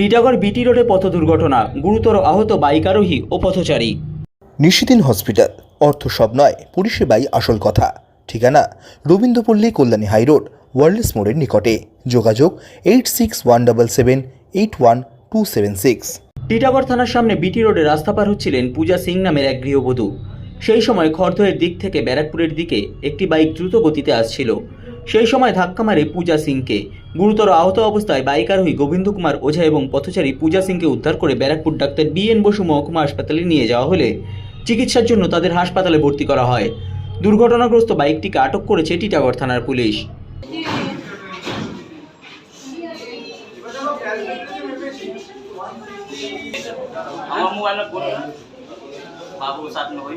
টিটাগড় বিটি রোডে পথ দুর্ঘটনা। গুরুতর আহত বাইক আরোহী ও পথচারী। নিশিদিন হসপিটাল। অর্থ সব নয় পরিষেবাই আসল কথা। ঠিকানা রবীন্দ্রপল্লী কল্যাণী হাইরোড ওয়ার্ল্ডস মোড়ের নিকটে। যোগাযোগ eight six one double seven eight one two seven six. Titagarh থানার সামনে বিটি রোডে রাস্তা পার হচ্ছিলেন পূজা সিং নামের এক গৃহবধূ। সেই সময় খড়দহের দিক থেকে ব্যারাকপুরের দিকে একটি বাইক দ্রুত গতিতে আসছিল। সেই সময় ধাক্কা মারে পূজা সিংকে। গুরুতর আহত অবস্থায় বাইকার হয়ে গোবিন্দ কুমার ওঝা এবং পথচারী পূজা সিংকে উদ্ধার করে ব্যারাকপুর ডাক্তার বিএন বসু মহকুমা হাসপাতালে নিয়ে যাওয়া হলে চিকিৎসার জন্য তাদের হাসপাতালে ভর্তি করা হয়। দুর্ঘটনাগ্রস্ত বাইকটিকে আটক করেছে টিটাগড় থানার পুলিশ। আমার মোবাইল বাবু সাত নব্বই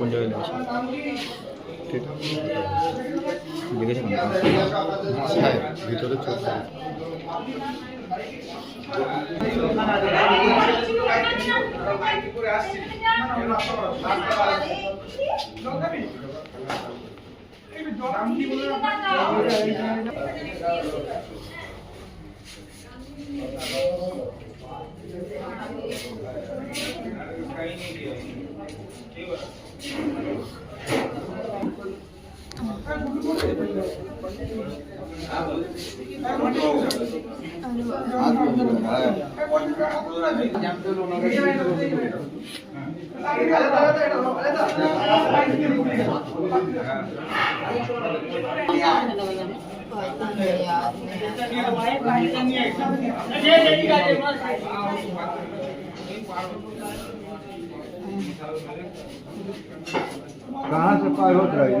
কোন জায়গায় লেগেছে ঠিক કઈ નહીં કહેવાય ઠીક છે कहाँ से पार होत रही हो